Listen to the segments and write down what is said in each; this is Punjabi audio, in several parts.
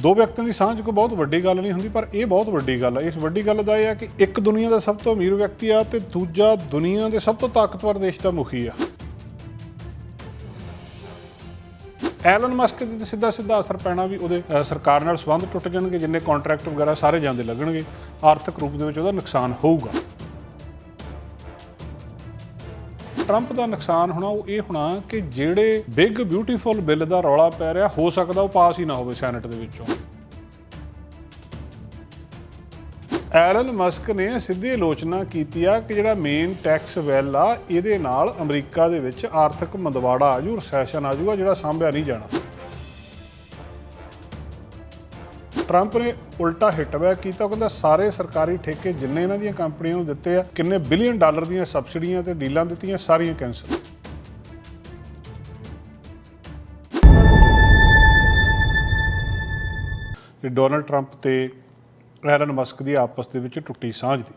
ਦੋ ਵਿਅਕਤੀਆਂ ਦੀ ਸਾਂਝ ਕੋਈ ਬਹੁਤ ਵੱਡੀ ਗੱਲ ਨਹੀਂ ਹੁੰਦੀ, ਪਰ ਇਹ ਬਹੁਤ ਵੱਡੀ ਗੱਲ ਹੈ ਇਸ ਵੱਡੀ ਗੱਲ ਦਾ ਇਹ ਹੈ ਕਿ ਇੱਕ ਦੁਨੀਆ ਦਾ ਸਭ ਤੋਂ ਅਮੀਰ ਵਿਅਕਤੀ ਆ ਤੇ ਦੂਜਾ ਦੁਨੀਆ ਦੇ ਸਭ ਤੋਂ ਤਾਕਤਵਰ ਦੇਸ਼ ਦਾ ਮੁਖੀ ਆ। ਐਲਨ ਮਸਕ ਦੇ ਸਿੱਧਾ ਸਿੱਧਾ ਅਸਰ ਪੈਣਾ ਵੀ ਉਹਦੇ ਸਰਕਾਰ ਨਾਲ ਸੰਬੰਧ ਟੁੱਟ ਜਾਣਗੇ, ਜਿੰਨੇ ਕੰਟਰੈਕਟ ਵਗੈਰਾ ਸਾਰੇ ਜਾਂਦੇ ਲੱਗਣਗੇ, ਆਰਥਿਕ ਰੂਪ ਦੇ ਵਿੱਚ ਉਹਦਾ ਨੁਕਸਾਨ ਹੋਊਗਾ। ਟਰੰਪ ਦਾ ਨੁਕਸਾਨ ਹੋਣਾ, ਉਹ ਇਹ ਹੋਣਾ ਕਿ ਜਿਹੜੇ ਬਿਗ ਬਿਊਟੀਫੁਲ ਬਿੱਲ ਦਾ ਰੌਲਾ ਪੈ ਰਿਹਾ, ਹੋ ਸਕਦਾ ਉਹ ਪਾਸ ਹੀ ਨਾ ਹੋਵੇ ਸੈਨੇਟ ਦੇ ਵਿੱਚੋਂ। ਐਲਨ ਮਸਕ ਨੇ ਸਿੱਧੀ ਆਲੋਚਨਾ ਕੀਤੀ ਆ ਕਿ ਜਿਹੜਾ ਮੇਨ ਟੈਕਸ ਬਿੱਲ ਆ, ਇਹਦੇ ਨਾਲ ਅਮਰੀਕਾ ਦੇ ਵਿੱਚ ਆਰਥਿਕ ਮੰਦਵਾੜਾ ਆ, ਜੂ ਰਿਸੈਸ਼ਨ ਆ ਜੂਗਾ ਜਿਹੜਾ ਸਾਂਭਿਆ ਨਹੀਂ ਜਾਣਾ। ਟਰੰਪ ਨੇ ਉਲਟਾ ਹਿੱਟ ਬੈਕ ਕੀਤਾ, ਉਹ ਕਹਿੰਦਾ ਸਾਰੇ ਸਰਕਾਰੀ ਠੇਕੇ ਜਿੰਨੇ ਇਹਨਾਂ ਦੀਆਂ ਕੰਪਨੀਆਂ ਨੂੰ ਦਿੱਤੇ ਆ, ਕਿੰਨੇ ਬਿਲੀਅਨ ਡਾਲਰ ਦੀਆਂ ਸਬਸਿਡੀਆਂ ਤੇ ਡੀਲਾਂ ਦਿੱਤੀਆਂ, ਸਾਰੀਆਂ ਕੈਂਸਲ। ਕਿ ਡੋਨਲਡ ਟਰੰਪ ਤੇ ਐਲਨ ਮਸਕ ਦੀ ਆਪਸ ਦੇ ਵਿੱਚ ਟੁੱਟੀ ਸਾਂਝ ਦੀ।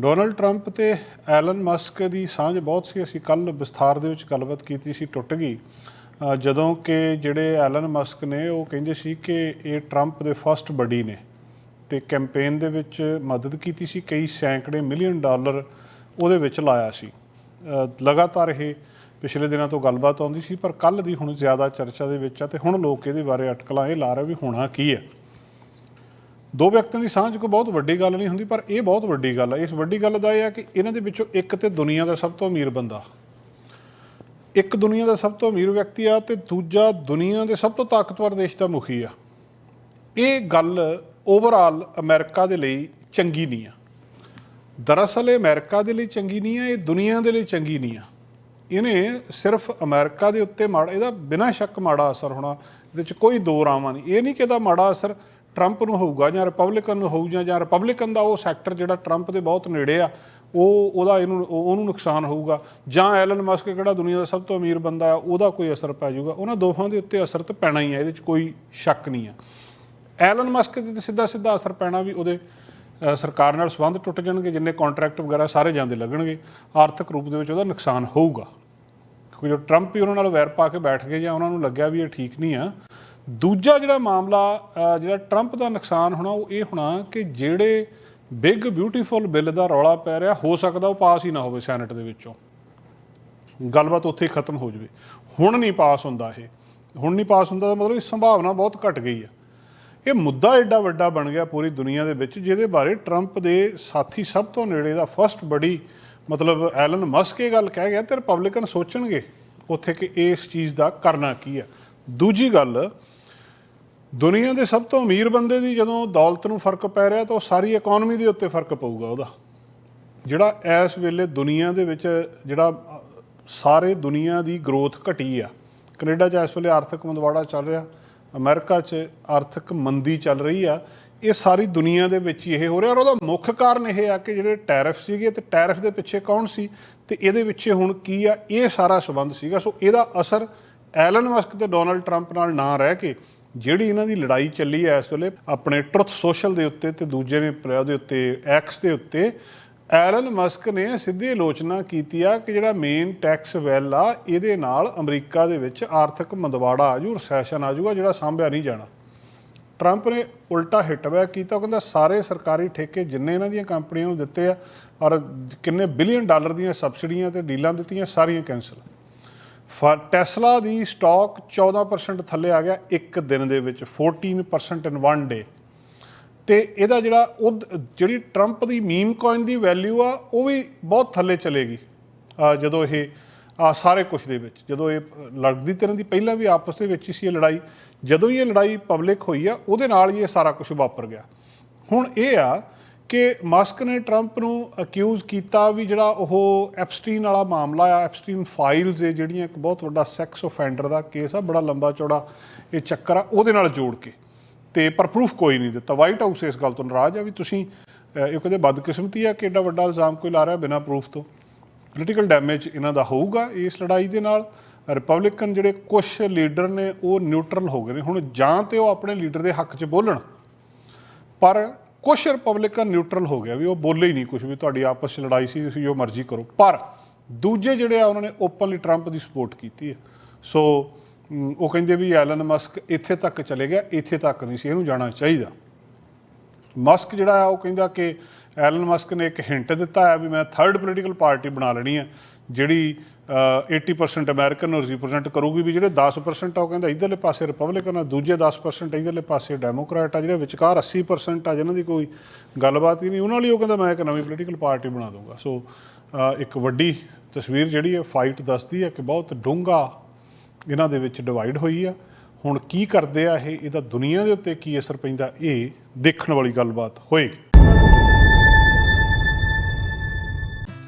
ਡੋਨਲਡ ਟਰੰਪ ਤੇ ਐਲਨ ਮਸਕ ਦੀ ਸਾਂਝ ਬਹੁਤ ਸੀ, ਅਸੀਂ ਕੱਲ ਵਿਸਥਾਰ ਦੇ ਵਿੱਚ ਗੱਲਬਾਤ ਕੀਤੀ ਸੀ, ਟੁੱਟ ਗਈ। ਜਦੋਂ ਕਿ ਜਿਹੜੇ ਐਲਨ ਮਸਕ ਨੇ, ਉਹ ਕਹਿੰਦੇ ਸੀ ਕਿ ਇਹ ਟਰੰਪ ਦੇ ਫਰਸਟ ਬਡੀ ਨੇ ਤੇ ਕੈਂਪੇਨ ਦੇ ਵਿੱਚ ਮਦਦ ਕੀਤੀ ਸੀ, ਕਈ ਸੈਂਕੜੇ ਮਿਲੀਅਨ ਡਾਲਰ ਉਹਦੇ ਵਿੱਚ ਲਾਇਆ ਸੀ। ਲਗਾਤਾਰ ਇਹ ਪਿਛਲੇ ਦਿਨਾਂ ਤੋਂ ਗੱਲਬਾਤ ਆਉਂਦੀ ਸੀ, ਪਰ ਕੱਲ ਦੀ ਹੁਣ ਜ਼ਿਆਦਾ ਚਰਚਾ ਦੇ ਵਿੱਚ ਆ ਤੇ ਹੁਣ ਲੋਕ ਇਹਦੇ ਬਾਰੇ ਅਟਕਲਾਂ ਇਹ ਲਾ ਰਹੇ ਵੀ ਹੋਣਾ ਕੀ ਹੈ। ਦੋ ਵਿਅਕਤੀਆਂ ਦੀ ਸਾਂਝ ਕੋਈ ਬਹੁਤ ਵੱਡੀ ਗੱਲ ਨਹੀਂ ਹੁੰਦੀ, ਪਰ ਇਹ ਬਹੁਤ ਵੱਡੀ ਗੱਲ ਹੈ ਇਸ ਵੱਡੀ ਗੱਲ ਦਾ ਇਹ ਹੈ ਕਿ ਇਹਨਾਂ ਦੇ ਵਿੱਚੋਂ ਇੱਕ ਤੇ ਦੁਨੀਆ ਦਾ ਸਭ ਤੋਂ ਅਮੀਰ ਬੰਦਾ ਇੱਕ ਦੁਨੀਆ ਦਾ ਸਭ ਤੋਂ ਅਮੀਰ ਵਿਅਕਤੀ ਆ ਤੇ ਦੂਜਾ ਦੁਨੀਆ ਦੇ ਸਭ ਤੋਂ ਤਾਕਤਵਰ ਦੇਸ਼ ਦਾ ਮੁਖੀ ਆ। ਇਹ ਗੱਲ ਓਵਰਆਲ ਅਮਰੀਕਾ ਦੇ ਲਈ ਚੰਗੀ ਨਹੀਂ ਆ। ਦਰਅਸਲ ਇਹ ਅਮਰੀਕਾ ਦੇ ਲਈ ਚੰਗੀ ਨਹੀਂ ਆ, ਇਹ ਦੁਨੀਆ ਦੇ ਲਈ ਚੰਗੀ ਨਹੀਂ ਆ। ਇਹਨੇ ਸਿਰਫ ਅਮਰੀਕਾ ਦੇ ਉੱਤੇ ਮਾੜਾ, ਇਹਦਾ ਬਿਨਾਂ ਸ਼ੱਕ ਮਾੜਾ ਅਸਰ ਹੋਣਾ, ਇਹਦੇ ਵਿੱਚ ਕੋਈ ਦੋ ਰਾਵਾਂ ਨਹੀਂ। ਇਹ ਨਹੀਂ ਕਿ ਇਹਦਾ ਮਾੜਾ ਅਸਰ ਟਰੰਪ ਨੂੰ ਹੋਊਗਾ ਜਾਂ ਰਿਪਬਲਿਕਨ ਨੂੰ ਹੋਊ ਜਾਂ ਜਾਂ ਰਿਪਬਲਿਕਨ ਦਾ ਉਹ ਸੈਕਟਰ ਜਿਹੜਾ ਟਰੰਪ ਦੇ ਬਹੁਤ ਨੇੜੇ ਆ ਉਹ ਉਹਦਾ ਇਹਨੂੰ ਉਹਨੂੰ ਨੁਕਸਾਨ ਹੋਊਗਾ। ਜਾਂ ਐਲਨ ਮਸਕ ਕਿਹੜਾ ਦੁਨੀਆ ਦਾ ਸਭ ਤੋਂ ਅਮੀਰ ਬੰਦਾ ਆ, ਉਹਦਾ ਕੋਈ ਅਸਰ ਪੈ ਜਾਊਗਾ। ਉਹਨਾਂ ਦੋਹਾਂ ਦੇ ਉੱਤੇ ਅਸਰ ਤਾਂ ਪੈਣਾ ਹੀ ਹੈ ਇਹਦੇ ਵਿੱਚ ਕੋਈ ਸ਼ੱਕ ਨਹੀਂ ਆ। ਐਲਨ ਮਸਕ ਦੇ ਤੇ ਸਿੱਧਾ ਸਿੱਧਾ ਅਸਰ ਪੈਣਾ ਵੀ ਉਹਦੇ ਸਰਕਾਰ ਨਾਲ ਸੰਬੰਧ ਟੁੱਟ ਜਾਣਗੇ, ਜਿੰਨੇ ਕੰਟਰੈਕਟ ਵਗੈਰਾ ਸਾਰੇ ਜਾਂਦੇ ਲੱਗਣਗੇ। ਆਰਥਿਕ ਰੂਪ ਦੇ ਵਿੱਚ ਉਹਦਾ ਨੁਕਸਾਨ ਹੋਊਗਾ। ਕਿਉਂਕਿ ਜੋ ਟਰੰਪ ਹੀ ਉਹਨਾਂ ਨਾਲ ਵੈਰ ਪਾ ਕੇ ਬੈਠ ਗਏ ਜਾਂ ਉਹਨਾਂ ਨੂੰ ਲੱਗਿਆ ਵੀ ਇਹ ਠੀਕ ਨਹੀਂ ਆ, ਦੂਜਾ ਜਿਹੜਾ ਮਾਮਲਾ ਜਿਹੜਾ ਟਰੰਪ ਦਾ ਨੁਕਸਾਨ ਹੋਣਾ, ਉਹ ਇਹ ਹੋਣਾ ਕਿ ਜਿਹੜੇ ਬਿਗ ਬਿਊਟੀਫੁਲ ਬਿੱਲ ਦਾ ਰੌਲਾ ਪੈ ਰਿਹਾ। ਹੋ ਸਕਦਾ ਉਹ ਪਾਸ ਹੀ ਨਾ ਹੋਵੇ ਸੈਨੇਟ ਦੇ ਵਿੱਚੋਂ। ਗੱਲਬਾਤ ਉੱਥੇ ਹੀ ਖਤਮ ਹੋ ਜਵੇ। ਹੁਣ ਨਹੀਂ ਪਾਸ ਹੁੰਦਾ ਇਹ। ਹੁਣ ਨਹੀਂ ਪਾਸ ਹੁੰਦਾ ਦਾ ਮਤਲਬ ਇਸ ਸੰਭਾਵਨਾ ਬਹੁਤ ਘਟ ਗਈ ਆ। ਇਹ ਮੁੱਦਾ ਐਡਾ ਵੱਡਾ ਬਣ ਗਿਆ ਪੂਰੀ ਦੁਨੀਆ ਦੇ ਵਿੱਚ, ਜਿਹਦੇ ਬਾਰੇ ਟਰੰਪ ਦੇ ਸਾਥੀ ਸਭ ਤੋਂ ਨੇੜੇ ਦਾ ਫਰਸਟ ਬੜੀ ਮਤਲਬ ਐਲਨ ਮਸਕ ਇਹ ਗੱਲ ਕਹਿ ਗਿਆ, ਤੇ ਰਿਪਬਲਿਕਨ ਸੋਚਣਗੇ ਉੱਥੇ ਕਿ ਇਸ ਚੀਜ਼ ਦਾ ਕਰਨਾ ਕੀ ਆ। ਦੂਜੀ ਗੱਲ ਦੁਨੀਆ ਦੇ ਸਭ ਤੋਂ ਅਮੀਰ ਬੰਦੇ ਦੀ ਜਦੋਂ ਦੌਲਤ ਨੂੰ ਫ਼ਰਕ ਪੈ ਰਿਹਾ ਤਾਂ ਉਹ ਸਾਰੀ ਇਕਨੋਮੀ ਦੇ ਉੱਤੇ ਫ਼ਰਕ ਪਊਗਾ ਉਹਦਾ। ਜਿਹੜਾ ਇਸ ਵੇਲੇ ਦੁਨੀਆ ਦੇ ਵਿੱਚ, ਜਿਹੜਾ ਸਾਰੇ ਦੁਨੀਆ ਦੀ ਗਰੋਥ ਘਟੀ ਆ। ਕੈਨੇਡਾ 'ਚ ਇਸ ਵੇਲੇ ਆਰਥਿਕ ਮੰਦਵਾੜਾ ਚੱਲ ਰਿਹਾ, ਅਮਰੀਕਾ 'ਚ ਆਰਥਿਕ ਮੰਦੀ ਚੱਲ ਰਹੀ ਆ। ਇਹ ਸਾਰੀ ਦੁਨੀਆ ਦੇ ਵਿੱਚ ਹੀ ਇਹ ਹੋ ਰਿਹਾ ਔਰ ਉਹਦਾ ਮੁੱਖ ਕਾਰਨ ਇਹ ਆ ਕਿ ਜਿਹੜੇ ਟੈਰਿਫ ਸੀਗੇ ਤੇ ਟੈਰਿਫ ਦੇ ਪਿੱਛੇ ਕੌਣ ਸੀ ਤੇ ਇਹਦੇ ਪਿੱਛੇ ਹੁਣ ਕੀ ਆ, ਇਹ ਸਾਰਾ ਸਬੰਧ ਸੀਗਾ। ਸੋ ਇਹਦਾ ਅਸਰ ਐਲਨ ਮਸਕ ਤੇ ਡੋਨਲਡ ਟਰੰਪ ਨਾਲ ਨਾ ਰਹਿ ਕੇ ਜਿਹੜੀ ਇਹਨਾਂ ਦੀ ਲੜਾਈ ਚੱਲੀ ਹੈ ਇਸ ਵੇਲੇ, ਆਪਣੇ ਟਰੁੱਥ ਸੋਸ਼ਲ ਦੇ ਉੱਤੇ ਤੇ ਦੂਜੇ ਨੇ ਉਹਦੇ ਉੱਤੇ ਐਕਸ ਦੇ ਉੱਤੇ ਐਲਨ ਮਸਕ ਨੇ ਸਿੱਧੀ ਆਲੋਚਨਾ ਕੀਤੀ ਆ ਕਿ ਜਿਹੜਾ ਮੇਨ ਟੈਕਸ ਬਿੱਲ ਆ, ਇਹਦੇ ਨਾਲ ਅਮਰੀਕਾ ਦੇ ਵਿੱਚ ਆਰਥਿਕ ਮੰਦਵਾੜਾ ਆ ਜੂ ਰੈਸੈਸ਼ਨ ਆ ਜੂਗਾ ਜਿਹੜਾ ਸਾਂਭਿਆ ਨਹੀਂ ਜਾਣਾ। ਟਰੰਪ ਨੇ ਉਲਟਾ ਹਿੱਟ ਬੈਕ ਕੀਤਾ, ਉਹ ਕਹਿੰਦਾ ਸਾਰੇ ਸਰਕਾਰੀ ਠੇਕੇ ਜਿੰਨੇ ਇਹਨਾਂ ਦੀਆਂ ਕੰਪਨੀਆਂ ਨੂੰ ਦਿੱਤੇ ਆ, ਔਰ ਕਿੰਨੇ ਬਿਲੀਅਨ ਡਾਲਰ ਦੀਆਂ ਸਬਸਿਡੀਆਂ ਤੇ ਡੀਲਾਂ ਦਿੱਤੀਆਂ, ਸਾਰੀਆਂ ਕੈਂਸਲ ਫਰ ਟੈਸਲਾ ਦੀ ਸਟਾਕ 14% ਥੱਲੇ ਆ ਗਿਆ, ਇੱਕ ਦਿਨ ਦੇ ਵਿੱਚ 14% ਇਨ ਵਨ ਡੇ ਤੇ ਇਹਦਾ ਜਿਹੜਾ ਉਹ ਜਿਹੜੀ ਟਰੰਪ ਦੀ ਮੀਮ ਕੋਇਨ ਦੀ ਵੈਲਿਊ ਆ, ਉਹ ਵੀ ਬਹੁਤ ਥੱਲੇ ਚਲੇਗੀ ਜਦੋਂ ਇਹ ਆ ਸਾਰੇ ਕੁਝ ਦੇ ਵਿੱਚ, ਜਦੋਂ ਇਹ ਲੜਦੀ ਤਰ੍ਹਾਂ ਦੀ ਪਹਿਲਾਂ ਵੀ ਆਪਸ ਦੇ ਵਿੱਚ ਹੀ ਸੀ ਇਹ ਲੜਾਈ, ਜਦੋਂ ਹੀ ਇਹ ਲੜਾਈ ਪਬਲਿਕ ਹੋਈ ਆ, ਉਹਦੇ ਨਾਲ ਹੀ ਇਹ ਸਾਰਾ ਕੁਝ ਵਾਪਰ ਗਿਆ। ਹੁਣ ਇਹ ਆ ਕਿ ਮਾਸਕ ਨੇ ਟਰੰਪ ਨੂੰ ਅਕਿਊਜ਼ ਕੀਤਾ ਵੀ ਜਿਹੜਾ ਉਹ ਐਪਸਟੀਨ ਵਾਲਾ ਮਾਮਲਾ ਆ ਐਪਸਟੀਨ ਫਾਈਲਸ ਇਹ ਜਿਹੜੀਆਂ ਇੱਕ ਬਹੁਤ ਵੱਡਾ ਸੈਕਸ ਆਫੈਂਡਰ ਦਾ ਕੇਸ ਆ, ਬੜਾ ਲੰਬਾ ਚੌੜਾ ਇਹ ਚੱਕਰ ਆ, ਉਹਦੇ ਨਾਲ ਜੋੜ ਕੇ। ਤੇ ਪਰ ਪ੍ਰੂਫ ਕੋਈ ਨਹੀਂ ਦਿੱਤਾ। ਵਾਈਟ ਹਾਊਸ ਇਸ ਗੱਲ ਤੋਂ ਨਾਰਾਜ਼ ਆ ਵੀ ਤੁਸੀਂ ਇਹ ਕਹਿੰਦੇ ਬਦਕਿਸਮਤੀ ਆ ਕਿ ਐਡਾ ਵੱਡਾ ਇਲਜ਼ਾਮ ਕੋਈ ਲਾ ਰਿਹਾ ਬਿਨਾਂ ਪ੍ਰੂਫ ਤੋਂ। ਪੋਲੀਟੀਕਲ ਡੈਮੇਜ ਇਹਨਾਂ ਦਾ ਹੋਊਗਾ ਇਸ ਲੜਾਈ ਦੇ ਨਾਲ। ਰਿਪਬਲਿਕਨ ਜਿਹੜੇ ਕੁਝ ਲੀਡਰ ਨੇ ਉਹ ਨਿਊਟਰਲ ਹੋ ਗਏ ਨੇ। ਹੁਣ ਜਾਂ ਤੇ ਉਹ ਆਪਣੇ ਲੀਡਰ ਦੇ ਹੱਕ 'ਚ ਬੋਲਣ। ਪਰ ਕੁਝ ਰਿਪਬਲਿਕਨ ਨਿਊਟਰਲ ਹੋ ਗਿਆ ਵੀ ਉਹ ਬੋਲੇ ਹੀ ਨਹੀਂ ਕੁਝ ਵੀ, ਤੁਹਾਡੀ ਆਪਸ 'ਚ ਲੜਾਈ ਸੀ, ਤੁਸੀਂ ਜੋ ਮਰਜ਼ੀ ਕਰੋ। ਪਰ ਦੂਜੇ ਜਿਹੜੇ ਆ, ਉਹਨਾਂ ਨੇ ਓਪਨਲੀ ਟਰੰਪ ਦੀ ਸਪੋਰਟ ਕੀਤੀ ਹੈ। ਸੋ ਉਹ ਕਹਿੰਦੇ ਵੀ ਐਲਨ ਮਸਕ ਇੱਥੇ ਤੱਕ ਚਲੇ ਗਿਆ, ਇੱਥੇ ਤੱਕ ਨਹੀਂ ਸੀ, ਇਹਨੂੰ ਜਾਣਾ ਚਾਹੀਦਾ। ਮਸਕ ਜਿਹੜਾ ਆ, ਉਹ ਕਹਿੰਦਾ ਕਿ ਐਲਨ ਮਸਕ ਨੇ ਇੱਕ ਹਿੰਟ ਦਿੱਤਾ ਹੈ ਵੀ ਮੈਂ ਥਰਡ ਪੋਲੀਟੀਕਲ ਪਾਰਟੀ ਬਣਾ ਲੈਣੀ ਹੈ, ਜਿਹੜੀ 80% ਅਮਰੀਕਨ ਨੂੰ ਰਿਪਰੈਜ਼ੈਂਟ ਕਰੂਗੀ ਵੀ ਜਿਹੜੇ 10% ਆ, ਉਹ ਕਹਿੰਦਾ ਇਧਰਲੇ ਪਾਸੇ ਰਿਪਬਲਿਕਨ ਆ, ਦੂਜੇ 10% ਇਧਰਲੇ ਪਾਸੇ ਡੈਮੋਕ੍ਰੈਟ ਆ, ਜਿਹੜੇ ਵਿਚਕਾਰ 80% ਆ, ਜਿਨ੍ਹਾਂ ਦੀ ਕੋਈ ਗੱਲਬਾਤ ਹੀ ਨਹੀਂ, ਉਹਨਾਂ ਲਈ ਉਹ ਕਹਿੰਦਾ ਮੈਂ ਇੱਕ ਨਵੀਂ ਪੋਲੀਟੀਕਲ ਪਾਰਟੀ ਬਣਾ ਦੂੰਗਾ ਸੋ ਇੱਕ ਵੱਡੀ ਤਸਵੀਰ ਜਿਹੜੀ ਹੈ ਫਾਈਟ ਦੱਸਦੀ ਹੈ ਕਿ ਬਹੁਤ ਡੂੰਘਾ ਇਹਨਾਂ ਦੇ ਵਿੱਚ ਡਿਵਾਈਡ ਹੋਈ ਆ। ਹੁਣ ਕੀ ਕਰਦੇ ਆ ਇਹ? ਇਹਦਾ ਦੁਨੀਆ ਦੇ ਉੱਤੇ ਕੀ ਅਸਰ ਪੈਂਦਾ? ਇਹ ਦੇਖਣ ਵਾਲੀ ਗੱਲਬਾਤ ਹੋਏਗੀ।